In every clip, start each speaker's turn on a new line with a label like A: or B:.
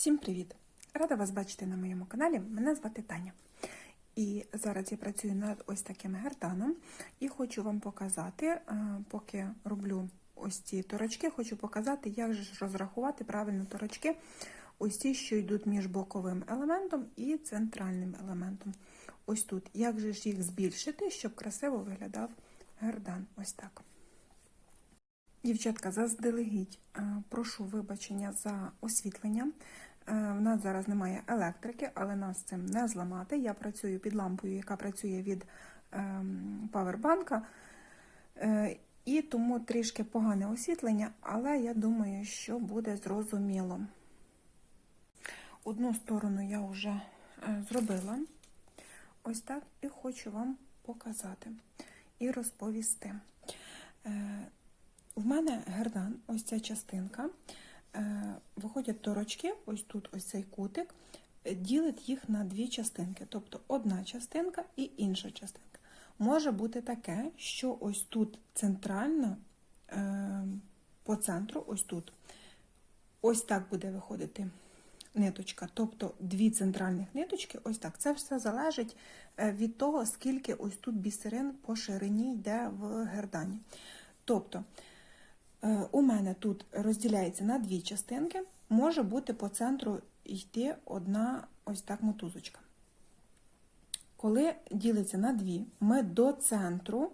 A: Всім привіт! Рада вас бачити на моєму каналі. Мене звати Таня. І зараз я працюю над ось таким герданом і хочу вам показати, е, поки роблю ось ці торочки, хочу показати, як же розрахувати правильно торочки, ось ті, що йдуть між боковим елементом і центральним елементом. Ось тут. Як же ж їх збільшити, щоб красиво виглядав гердан. Ось так. Дівчатка, заздалегідь е, прошу вибачення за освітлення. Е, В нас зараз немає електрики, але нас цим не зламати. Я працюю під лампою, яка працює від ем, павербанка. Е, І тому трішки погане освітлення, але я думаю, що буде зрозуміло. Одну сторону я вже е, зробила. Ось так і хочу вам показати і розповісти. В мене гердан, ось ця частинка, виходять торочки, ось тут ось цей кутик, е, ділить їх на дві частинки, тобто одна частинка і інша частинка. Може бути таке, що ось тут центрально, е, по центру, ось тут, ось так буде виходити ниточка, тобто дві центральних ниточки, ось так. Це все залежить е, від того, скільки ось тут бісерин по ширині йде в гердані. Тобто, е, у мене тут розділяється на дві частинки, може бути по центру йти одна ось так мотузочка. Коли ділиться на дві, ми до центру,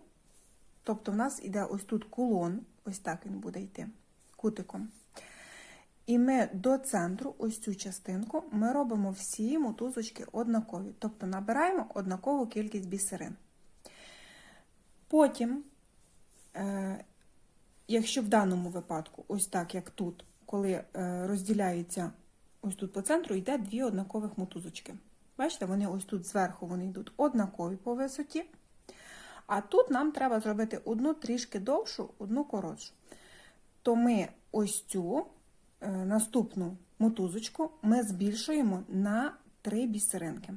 A: тобто в нас йде ось тут кулон, ось так він буде йти кутиком. І ми до центру, ось цю частинку, ми робимо всі мотузочки однакові, тобто набираємо однакову кількість бісерин. Потім, е, якщо в даному випадку, ось так як тут, коли е, розділяється ось тут по центру, йде дві однакових мотузочки. Бачите, вони ось тут зверху вони йдуть однакові по висоті. А тут нам треба зробити одну трішки довшу, одну коротшу. То ми ось цю е, наступну мотузочку ми збільшуємо на 3 бісеринки.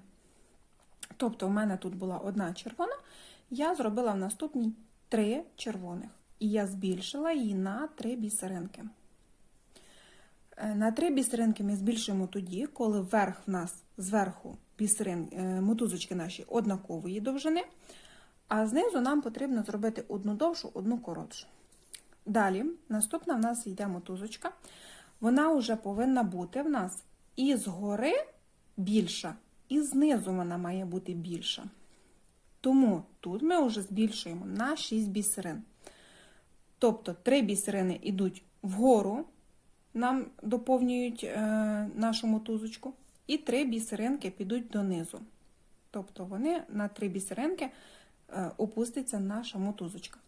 A: Тобто, в мене тут була одна червона, я зробила в наступній 3 червоних. І я збільшила її на 3 бісеринки. Е, На 3 бісеринки ми збільшуємо тоді, коли вверх в нас зверху бісерин, е, мотузочки наші однакової довжини, а знизу нам потрібно зробити одну довшу, одну коротшу. Далі, наступна в нас йде мотузочка. Вона вже повинна бути в нас і згори більша, і знизу вона має бути більша. Тому тут ми вже збільшуємо на 6 бісерин. Тобто 3 бісерини йдуть вгору, нам доповнюють е, нашу мотузочку, і 3 бісеринки підуть донизу. Тобто вони на 3 бісеринки е, опуститься наша мотузочка.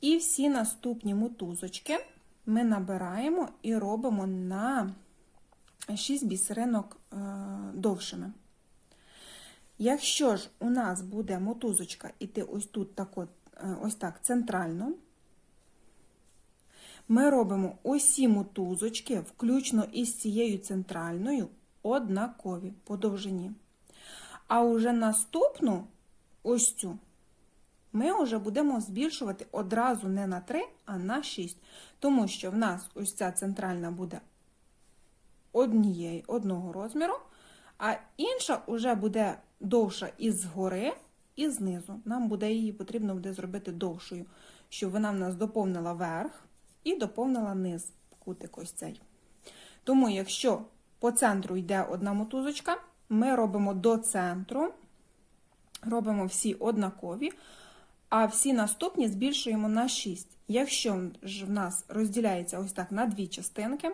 A: І всі наступні мотузочки ми набираємо і робимо на 6 бісеринок е, довшими. Якщо ж у нас буде мотузочка іти ось тут так от, е, ось так центрально, ми робимо усі мотузочки, включно із цією центральною, однакові по довжині. А уже наступну ось цю ми вже будемо збільшувати одразу не на 3, а на 6. Тому що в нас ось ця центральна буде однієї, одного розміру, а інша вже буде довша і згори, і знизу. Нам буде її потрібно буде зробити довшою, щоб вона в нас доповнила верх і доповнила низ, кутик ось цей. Тому, якщо по центру йде одна мотузочка, ми робимо до центру, робимо всі однакові, а всі наступні збільшуємо на 6. Якщо ж в нас розділяється ось так на дві частинки,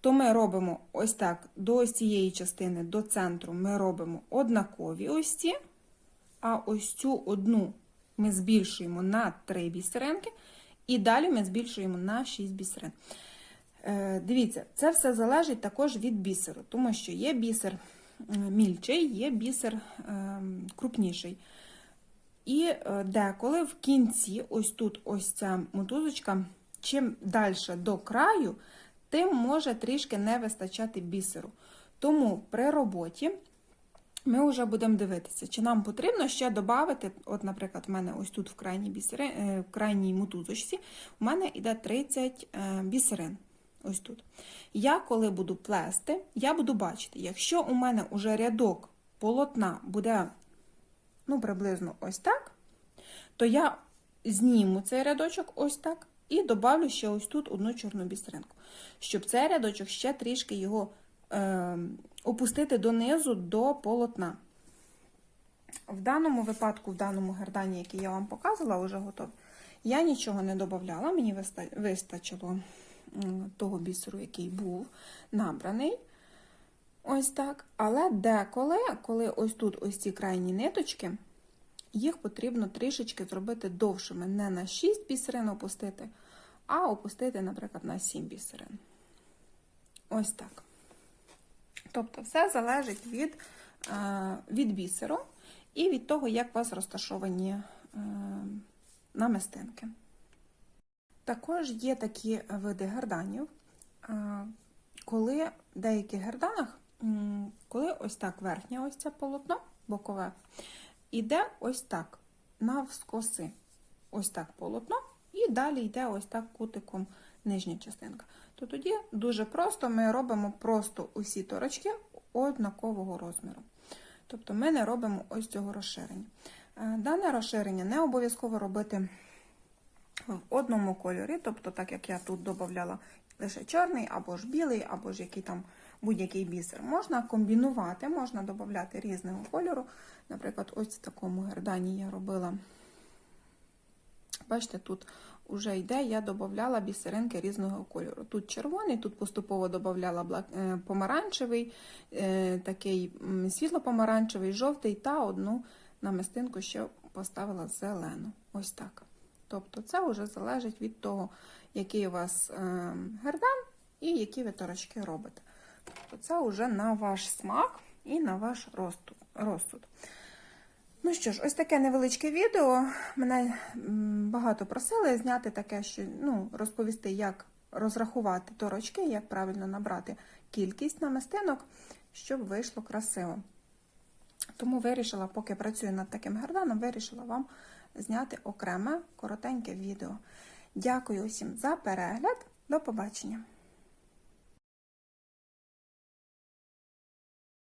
A: то ми робимо ось так до ось цієї частини, до центру, ми робимо однакові ось ці, а ось цю одну ми збільшуємо на 3 бісеринки, і далі ми збільшуємо на 6 бісерин. Е, Дивіться, це все залежить також від бісеру, тому що є бісер мільчий, є бісер е, крупніший. І е, деколи в кінці, ось тут ось ця мотузочка, чим далі до краю, тим може трішки не вистачати бісеру. Тому при роботі ми вже будемо дивитися, чи нам потрібно ще додати, от, наприклад, в мене ось тут в крайній бісери, в крайній мотузочці, у мене йде 30 бісерин. ось тут. Я, коли буду плести, я буду бачити, якщо у мене уже рядок полотна буде ну, приблизно ось так, то я зніму цей рядочок ось так і добавлю ще ось тут одну чорну бісеринку, щоб цей рядочок ще трішки його е, опустити донизу до полотна. В даному випадку, в даному гердані, який я вам показувала, вже готовий, я нічого не додавала, мені вистачило того бісеру, який був набраний. Ось так. Але деколи, коли ось тут ось ці крайні ниточки, їх потрібно трішечки зробити довшими. Не на 6 бісерин опустити, а опустити, наприклад, на 7 бісерин. Ось так. Тобто, все залежить від, е, від бісеру і від того, як у вас розташовані е, намистинки. Також є такі види герданів, е, коли в деяких герданах, коли ось так верхнє ось це полотно бокове, іде ось так навскоси. Ось так полотно, і далі йде ось так кутиком нижня частинка. То тоді дуже просто ми робимо просто усі торочки однакового розміру. Тобто ми не робимо ось цього розширення. Е, Дане розширення не обов'язково робити в одному кольорі, тобто, так як я тут додавала лише чорний, або ж білий, або ж який там будь-який бісер. Можна комбінувати, можна додати різного кольору. Наприклад, ось в такому гердані я робила. Бачите, тут вже йде, я додавала бісеринки різного кольору. Тут червоний, тут поступово додавала е, помаранчевий, е, такий світло-помаранчевий, жовтий та одну намистинку ще поставила зелену. Ось так. Тобто це вже залежить від того, який у вас е, гердан і які ви торочки робите. Тобто це вже на ваш смак і на ваш розсуд. Ну що ж, ось таке невеличке відео. Мене багато просили зняти таке, що ну, розповісти, як розрахувати торочки, як правильно набрати кількість намистинок, щоб вийшло красиво. Тому вирішила, поки працюю над таким герданом, вирішила вам зняти окреме коротеньке відео. Дякую усім за перегляд. До побачення!